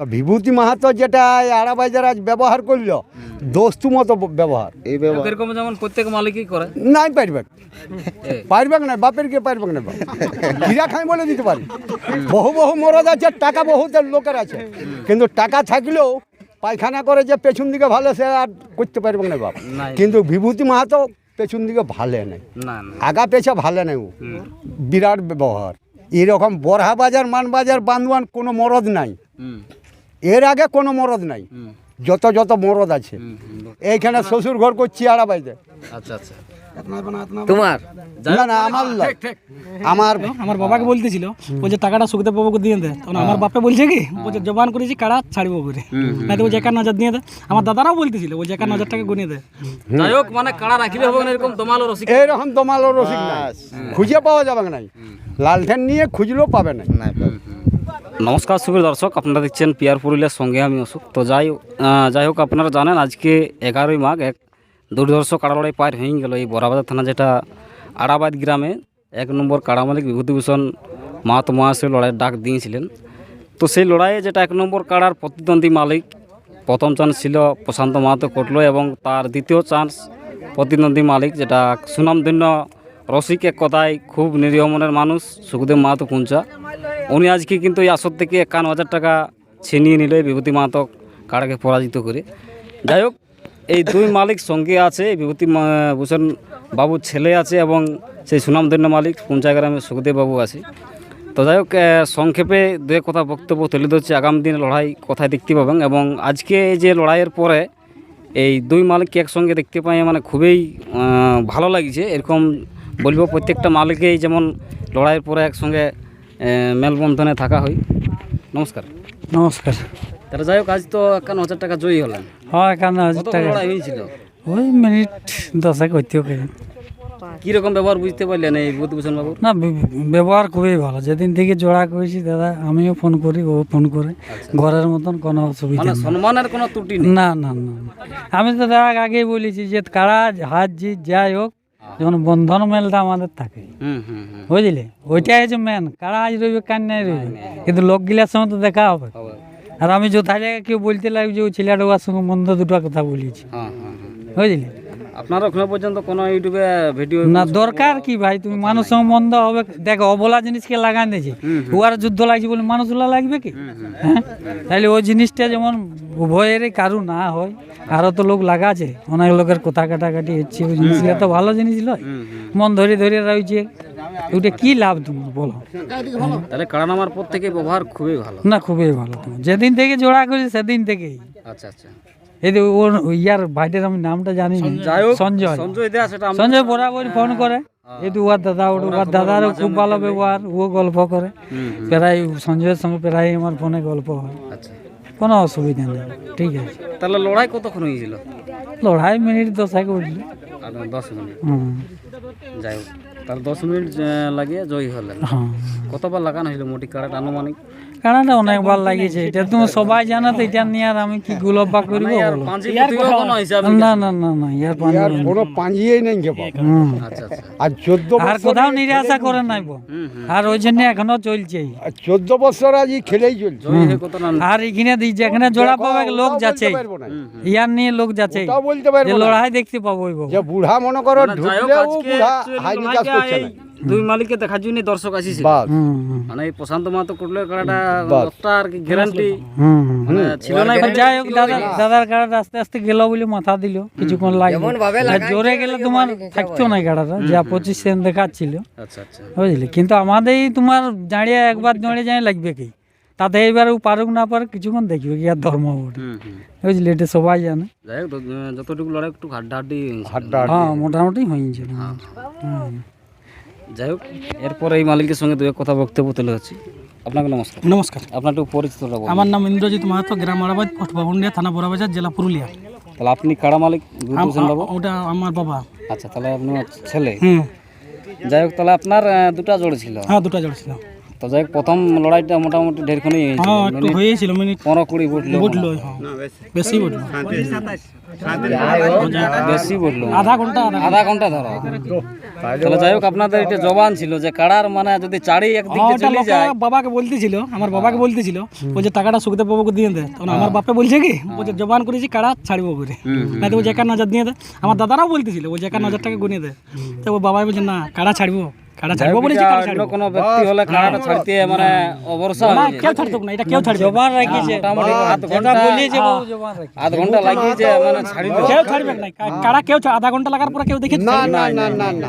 তো বিভূতি মাহাতো যেটা আড়াবাজার আজ ব্যবহার করল দোস্তু মতো ব্যবহার। এই ব্যবহার। এরকম যেমন প্রত্যেক মালিকই করে। নাই পারবে পারবে না বাপের কে পারবে না বাপ। হীরা খাই বলে দিতে পারি। বহু বহু মরদ আছে টাকা বহুত লোকের আছে। কিন্তু টাকা থাকলেও পায়খানা করে যে পেছন দিকে ভালো সে আর করতে পারবে না বাপ। কিন্তু বিভূতি মাহাতো পেছন দিকে ভালো নেই। না না। আগা পেছা ভালো নেই ও। বিরাট ব্যবহার। এরকম বরহা বাজার মান বাজার বান্দোয়ান কোনো মরদ নাই। হুম। এর আগে কোনো মরদ নাই। যত যত মরদ আছে। এইখানে শ্বশুর ঘর করছি আড়াবাইতে আচ্ছা আচ্ছা। তোমার? না না আমার। আমার আমার বাবাকে বলতেছিল বলছে টাকাটা সুখদেব বাবুকে দিয়ে দে। তখন আমার বাপে বলছে কি বলছে জবান করেছি কাড়া ছাড়বো করে। না তো বলছে একান্ন হাজার দিয়ে দে। আমার দাদারাও বলতেছিল বলছে একান্ন হাজার টাকা গুনিয়ে দে। যাই হোক মানে কাড়া রাখিলে হবে না এরকম দমালো রসিক এইরকম দমালো রসিক নাই। খুঁজে পাওয়া যাবে নাই লালঠেন নিয়ে খুঁজলেও পাবে না। নমস্কার, সুপ্রিয় দর্শক, আপনারা দেখছেন পিয়ার পুরুলিয়ার সঙ্গে আমি অশোক। তো যাই যাই হোক, আপনারা জানেন আজকে এগারোই মাঘ, এক দুর্ধর্ষ কাড়া লড়াই পার হয়ে গেল এই বরাবাজার থানা যেটা আড়াবাদ গ্রামে। এক নম্বর কাড়া মালিক বিভূতিভূষণ মাহাতো মহাশয় লড়াইয়ের ডাক দিয়েছিলেন। তো সেই লড়াইয়ে যেটা এক নম্বর কাড়ার প্রতিদ্বন্দ্বী মালিক, প্রথম চান্স ছিল প্রশান্ত মাহাতো কটলো এবং তার দ্বিতীয় চান্স প্রতিদ্বন্দ্বী মালিক যেটা সুনামধন্য রসিক এক কথায় খুব নিরীহ মনের মানুষ, সুখদেব মাহাতো কুঞ্চা। উনি আজকে কিন্তু এই আসর থেকে একান্ন হাজার টাকা ছিনিয়ে নিল বিভূতি মাহাতো কাড়াকে পরাজিত করে। যাই হোক, এই দুই মালিক সঙ্গে আছে বিভূতি ভূষণ বাবুর ছেলে আছে এবং সেই সুনামধন্য মালিক কুঞ্চা গ্রামের সুখদেব বাবু আছে। তো যাই হোক সংক্ষেপে দু কথা বক্তব্য তুলে ধরছি। আগামী দিনে লড়াই কোথায় দেখতে পাবেন এবং আজকে যে লড়াইয়ের পরে এই দুই মালিককে একসঙ্গে দেখতে পাই মানে খুবই ভালো লাগছে। এরকম বলব প্রত্যেকটা মালিকেই যেমন লড়াইয়ের পরে একসঙ্গে মেলবন্ধনে থাকা হয়। নমস্কার। নমস্কার। তাহলে যাই হোক আজ তো একান্ন হাজার টাকা জয়ী হলেন। হ্যাঁ একান্ন হাজার টাকা। লড়াই হয়েছিল? ওই মিনিট দশেক হইতে হবে কীরকম ব্যবহার বুঝতে পারলেন এই বুদ্ধভূষণ বাবু? না ব্যবহার খুবই ভালো। যেদিন থেকে জোড়া করেছি দাদা আমিও ফোন করি ও ফোন করে। ঘরের মতন কোনো অসুবিধা মানে সম্মানের কোনো ত্রুটি না না না না। আমি তো দাদা আগেই বলেছি যে কারা হাত জিত যাই হোক যখন বন্ধন মেলটা আমাদের থাকে। বুঝলি? ওইটাই হচ্ছে মেন কারা আজ রইবে কান নাই রইবে। কিন্তু লোক গিলার সময় তো দেখা হবে। হবে। আর আমি যথা জায়গায় কেউ বলতে লাগবে যে ওই ছেলেটা ওর সঙ্গে বন্ধ দুটো কথা বলেছি। হ্যাঁ হ্যাঁ হ্যাঁ। বুঝলি? আপনার ওখানে পর্যন্ত কোনো ইউটিউবে ভিডিও না দরকার কি ভাই? তুমি মানুষ মন্দ হবে। দেখো অবলা জিনিসকে লাগান দিয়েছি উহার যুদ্ধ লাগছে বলে মানুষগুলা লাগবে কি? হ্যাঁ? তাহলে ওই জিনিসটা যেমন উভয়েরই কারু না হয় আরও তো লোক লাগা আছে অনেক লোকের কথা কাটাকাটি হচ্ছে ওই জিনিসগুলো তো ভালো জিনিস নয় মন ধরে ধরে রয়েছে। ওইটা কি লাভ তোমার বলো? তাহলে কাড়া নামার পর থেকে ব্যবহার খুবই ভালো। না খুবই ভালো তোমার। যেদিন থেকে জোড়া করি সেদিন থেকেই। আচ্ছা আচ্ছা। এই যে ওর ইয়ার ভাইটার আমি নামটা জানি না। সঞ্জয়। সঞ্জয়। বরাবর ফোন করে। এই তো ওর দাদা ওর ওর দাদারও খুব ভালো ব্যবহার ও গল্প করে। প্রায় সঞ্জয়ের সঙ্গে প্রায় আমার ফোনে গল্প হয়। আচ্ছা। কোনো অসুবিধা নেই ঠিক আছে। তাহলে লড়াই কতক্ষণ হয়েছিল? লড়াই মিনিট দশ উঠলে উঠল দশ মিনিট। হুম। যাই হোক তাহলে দশ মিনিট আহ, লাগিয়ে জয়ী হলেন। হ্যাঁ। কতবার লাগানো হয়েছিল মোটি কাড়াটা আনুমানিক? কারণটা অনেকবার লাগিয়েছে এটা তুমি সবাই জানো তো এটা নিয়ে আর আমি কি করব হিসাব না না না না ইয়ার কোনো পাঁজিয়েই নেই আচ্ছা আচ্ছা। আর চোদ্দ আর কোথাও নিরাশা করে নাই বো। আর ওই জন্য এখনও চলছেই চোদ্দ বছর আজ খেলেই চলছে। জয়ী কত রান? আর এখানে দি- যেখানে জোড়া পাবে লোক যাচ্ছে। ইয়ার নিয়ে লোক যাচ্ছে। বলতে পারব লড়াই দেখতে পাবো যে বুড়া মনে করো মানে ঢুকলেও আজকে বুড়া actually হাই নিকাশ লড়াইটা করছে না। দুই মালিককে দেখার জন্য দর্শক আসিছে বাস। হুম হুম, মানে এই প্রশান্ত মাহাতো কুটলের কাড়াটা বাস। একটা আর কি গ্যারান্টি হুম হুম। মানে ছিল না যাই হোক দাদা দাদার গাড়াটা আস্তে আস্তে গেল বলে মাথা দিল। কিছুক্ষণ লাগবে আর জোরে গেলে তোমার থাকতো না গাড়াটা যা পঁচিশ সেন্ট দেখাচ্ছিল। আচ্ছা আচ্ছা। বুঝলি? কিন্তু আমাদেরই তোমার দাঁড়িয়ে একবার দাঁড়িয়ে যায় লাগবে কি? তাতে এইবার ও পারুক না পারুক কিছুক্ষণ দেখবে কি আর ধর্ম হুম বুঝলি এটা সবাই জানে। যাই হোক যতটুকু লড়াই একটু হাড্ডাহাড্ডি হ্যাঁ মোটামুটি হয়েছে। হুম। যাই হোক এরপর এই মালিকের সঙ্গে দু এক কথা বক্তব্য তুলে হচ্ছে আপনাকে নমস্কার। নমস্কার। আপনার একটু পরিচিত আমার নাম ইন্দ্রজিৎ মাহাতো গ্রাম আড়াবাদ পোস্ট বাবুন্ডিয়া থানা বড়াবাজার জেলা পুরুলিয়া। তাহলে আপনি কাড়া মালিক? ওটা আমার বাবা। আচ্ছা তাহলে আপনার ছেলে। হুম। যাই হোক তাহলে আপনার দুটা জোড় ছিল। হ্যাঁ দুটা জোড় ছিল। তো যাই প্রথম লড়াইটা মোটামুটি দেড়খানি হয়েছিল। হ্যাঁ একটু হয়েছিল মিনিট পনেরো কুড়ি বুটলো বুঝলো হ্যাঁ। বেশি। বুঝলো বেশি বুটলো আধা ঘণ্টা আধা ঘণ্টা। ধরো। তাহলে যাই হোক আপনাদের এটা জবান ছিল যে কাড়ার মানে যদি চারি একদিক ওটা চলে যায়। বাবাকে বলতেছিল আমার বাবাকে বলতেছিল বলছে টাকাটা সুখদেব বাবুকে দিয়ে দে। তখন আমার বাপে বলছে কি বলছে জবান করেছি কাড়া ছাড়বো করে না তো বলছে একান্ন হাজার দিয়ে দে। আমার দাদারাও বলতেছিল বলছে একান্ন হাজার টাকা গুনিয়ে দে। তো ও বাবাই বলছে না কাড়া ছাড়বো? কাড়া ছাড়বো? বলেছি কাড়া ছাড়বো? কোনো ব্যক্তি হলে কাড়াটা ছাড়তে মানে অবরসা না। কেউ ছাড়তো না এটা কেউ ছাড়বে জবান রাখিছে। মোটামুটি আধ ঘণ্টা বলিয়েছে বাবু জবান রাখি আধ ঘণ্টা লাগিয়েছে মানে ছাড়ি দিল কেউ ছাড়বে না। কাড়া কেউ আধা ঘণ্টা লাগার পরে কেউ দেখে না না। না না না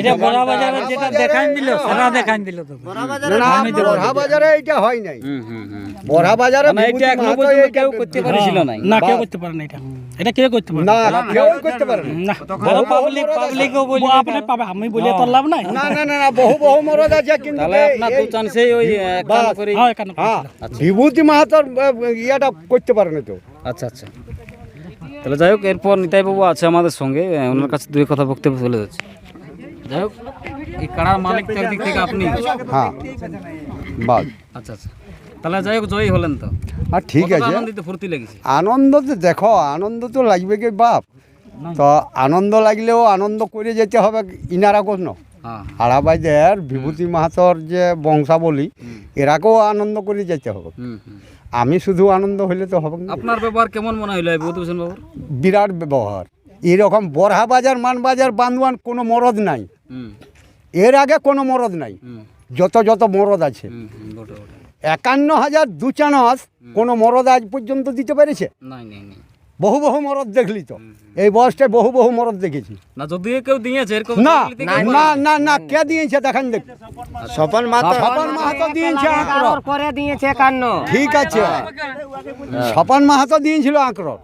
এটা বড় বাজারে যেটা দেখাই দিল সেটা দেখাই দিল তো। না বড়া বাজারে এটা হয় নাই। হুম হুম হুম। বাজারে এটা এখনও পর্যন্ত কেউ করতে পারছিল নাই না কেউ করতে পারে না এটা। এটা কেউ করতে পারে না। কেউ করতে পারে না। না পাবলিক পাবলিকও বলি আপনি পাবে আমি বলে তোর লাভ নাই? না না না না বহু বহু মরদ আছে কিন্তু তাহলে আপনার দু চান্সেই ওই কাম করে। হ্যাঁ হ্যাঁ বিভূতি মাহাতোর ইয়েটা করতে পারে না তো। আচ্ছা আচ্ছা। তাহলে যাই হোক এরপর নিতাই বাবু আছে আমাদের সঙ্গে ওনার কাছে দুই কথা বক্তব্য তুলে যাচ্ছে। যাই হোক এই কাড়ার মালিক থেকে আপনি। হ্যাঁ বাস। আচ্ছা আচ্ছা। তাহলে যাই হোক জয়ী হলেন তো। আর ঠিক আছে। আনন্দ তো দেখো আনন্দ তো লাগবে কি বাপ। তো আনন্দ লাগলেও আনন্দ করে যেতে হবে ইনারা কোনো। হ্যাঁ। হারাবাইদের বিভূতি মাহাতর যে বংশাবলী এরাকেও আনন্দ করে যেতে হবে। আমি শুধু আনন্দ হইলে তো হবে না। আপনার ব্যবহার কেমন মনে হইল বাবুর? বিরাট ব্যবহার। এরকম বরহা বাজার মানবাজার বান্দোয়ান কোনো মরদ নাই। এর আগে কোনো মরদ নাই। যত যত মরদ আছে। একান্ন হাজার দু চানস কোনো মরদ আজ পর্যন্ত দিতে পেরেছে? বহু বহু মরদ দেখলি তো। এই বয়সটায় বহু বহু মরদ দেখেছি। না যদিও কেউ দিয়েছে এরকম না না না না কে দিয়েছে দেখান দেখ। স্বপন মাত্র স্বপন মাহাতো দিয়েছে আঁকড়র করে দিয়েছে একান্ন। ঠিক আছে। স্বপন মাহাতো দিয়েছিল আঁকড়র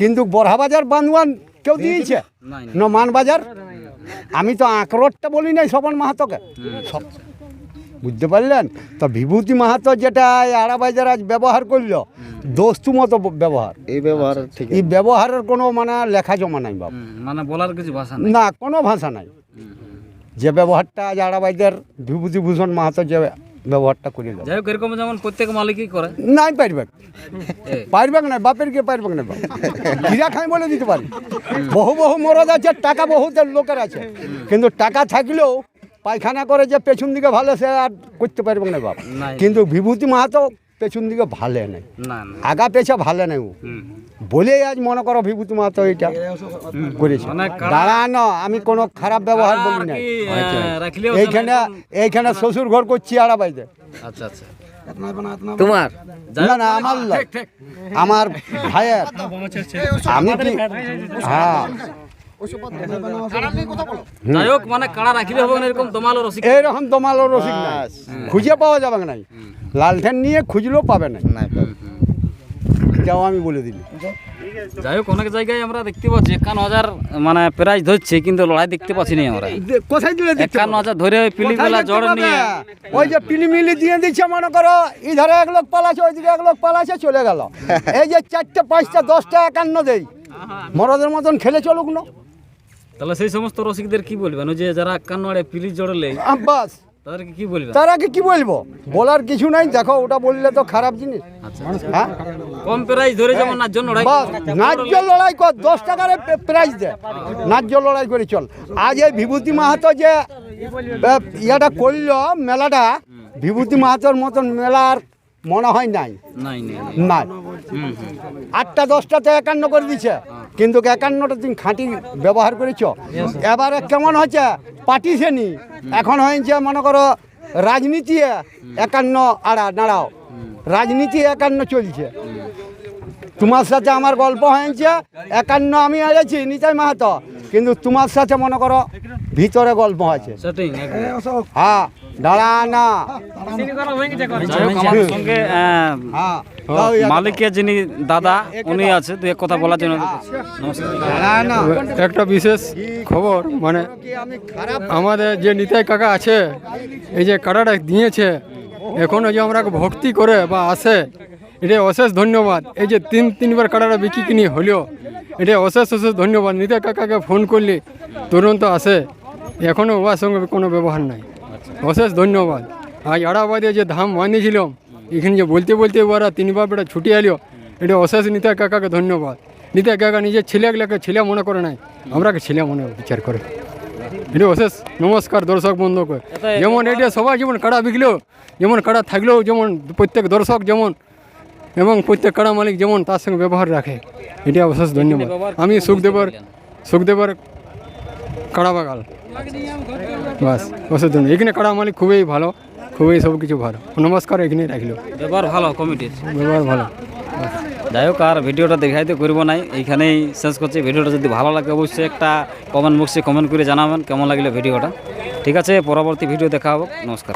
কিন্তু বরহাবাজার বান্দোয়ান কেউ দিয়েছে? না মানবাজার? আমি তো আঁকড়রটা বলি নাই স্বপন মাহাতোকে। বুঝতে পারলেন? তো বিভূতি মাহাতো যেটা আড়াবাজার আজ ব্যবহার করল দোস্তু মতো ব্যবহার। এই ব্যবহার ঠিক এই ব্যবহারের কোনো মানে লেখা জমা নাই বাবু। মানে বলার কিছু ভাষা নেই? না কোনো ভাষা নাই। যে ব্যবহারটা আজ আড়াবাইদের বিভূতিভূষণ মাহাতো যে ব্যবহারটা করিল। যাই হোক এরকম যেমন প্রত্যেক মালিকই করে। নাই পারবে পারবে না বাপের কে পারবে না বাপ গিরা খাই বলে দিতে পারি। বহু বহু মরদ আছে টাকা বহুত লোকের আছে। কিন্তু টাকা থাকলেও পায়খানা করে যে পেছন দিকে ভালো সে আর করতে পারবে না বাপ। কিন্তু বিভূতি মাহাতো পেছন দিকে ভালো নেই। না না। আগা পেছা ভালো নেই ও। বলেই আজ মনে করো বিভূতি মাহাতো এটা করেছে। মানে দাঁড়ানো আমি কোনো খারাপ ব্যবহার বলি আহ, রাখলেও এইখানে এইখানে শ্বশুর ঘর করছি আড়াবাইতে আচ্ছা আচ্ছা। তোমার? না না আমার আমার ভাইয়ের। আমি কি হ্যাঁ। যাই হোক মানে কাড়া রাখিলে হবে না এরকম তোমালও রসিক এইরকম দমালো রসিক নাই। খুঁজে পাওয়া যাবে লালঠেন নিয়ে খুঁজলেও পাবে নাই। যাও আমি বলে দিলি। যাই হোক অনেক জায়গায় আমরা দেখতে পাচ্ছি একান্ন হাজার মানে প্রাইজ ধরছে কিন্তু লড়াই দেখতে পাচ্ছি না আমরা। কোথায় দিলে দেখতে একান্ন হাজার ধরে ওই পিলি কোথায় জড় নিয়ে। ওই যে পিলিমিলি দিয়ে দিচ্ছে মনে করো ইধারে এক লোক পালাছে ওইদিকে এক লোক পালাছে চলে গেল। এই যে চারটে পাঁচটা দশটা একান্ন দেই। মরদের মতন খেলে চলুক না। তাহলে সেই সমস্ত রসিকদের কি বলবেন ওই যে যারা একান্ন আড়ে পিলি জড়লে বাস। তাদেরকে কি বলবেন তার আগে কি বলব? বলার কিছু নাই। দেখো ওটা বললে তো খারাপ জিনিস। আচ্ছা হ্যাঁ? কম প্রাইজ ধরে যেমন না জন্য লড়াই ন্যায্য লড়াই কর দশ টাকার প্রাইজ দে। ন্যায্য লড়াই করে চল। আজ এই বিভূতি মাহাতো যে ইয়েটা করল মেলাটা বিভূতি মাহাতোর মতন মেলার মনে হয় নাই। নাই আটটা দশটাতে একান্ন করে দিছে। কিন্তু একান্নটা তুমি খাঁটি ব্যবহার করেছ। এবারে কেমন হচ্ছে পার্টি শ্রেণি এখন হয়েছে মনে করো রাজনীতি একান্ন আড়া দাঁড়াও। রাজনীতি একান্ন চলছে। তোমার সাথে আমার গল্প হয়েছে একান্ন আমি আড়েছি নিতাই মাহাতো। কিন্তু তোমার সাথে মনে করো ভিতরে গল্প আছে। হ্যাঁ। দাঁড়া না। সঙ্গে হ্যাঁ। মালিকের যিনি দাদা উনি আছে দু এক কথা বলার জন্য। নমস্কার দাঁড়া না। একটা বিশেষ খবর মানে আমাদের যে নিতাই কাকা আছে এই যে কাটাটা দিয়েছে এখনও যে আমরা ভক্তি করে বা আসে এটা অশেষ ধন্যবাদ। এই যে তিন তিনবার কাটাটা বিক্রি কিনি হলেও এটা অশেষ অশেষ ধন্যবাদ। নিতাই কাকাকে ফোন করলে তুরন্ত আসে। এখনও ওর সঙ্গে কোনো ব্যবহার নাই। অশেষ ধন্যবাদ। আজ আড়াবাদে যে ধাম বাঁধিয়েছিলাম এখানে যে বলতে বলতে ওরা তিনবার বেটা ছুটি এলো, এটা অশেষ নিতাই কাকাকে ধন্যবাদ। নিতে কাকা নিজের ছেলেগুলোকে ছেলে মনে করে নাই, আমরাকে ছেলে মনে বিচার করে। এটা অশেষ নমস্কার দর্শক বন্ধুকে। যেমন এটা সবাই যেমন কাড়া বিকলেও যেমন কাড়া থাকলেও যেমন প্রত্যেক দর্শক যেমন, এবং প্রত্যেক কাড়া মালিক যেমন তার সঙ্গে ব্যবহার রাখে। এটা অশেষ ধন্যবাদ। আমি সুখদেবর সুখদেবর কাড়া বাগাল বাস ধন্যবাদ এখানে কাড়া মালিক খুবই ভালো খুবই সব কিছু ভালো। নমস্কার এখানে রাখল। ব্যবহার ভালো কমিটির। ব্যবহার ভালো। যাই হোক আর ভিডিওটা দেখাইতে করব নাই। এইখানেই শেষ করছি। ভিডিওটা যদি ভালো লাগে অবশ্যই একটা কমেন্ট বক্সে কমেন্ট করে জানাবেন কেমন লাগল ভিডিওটা। ঠিক আছে পরবর্তী ভিডিও দেখা হবে। নমস্কার।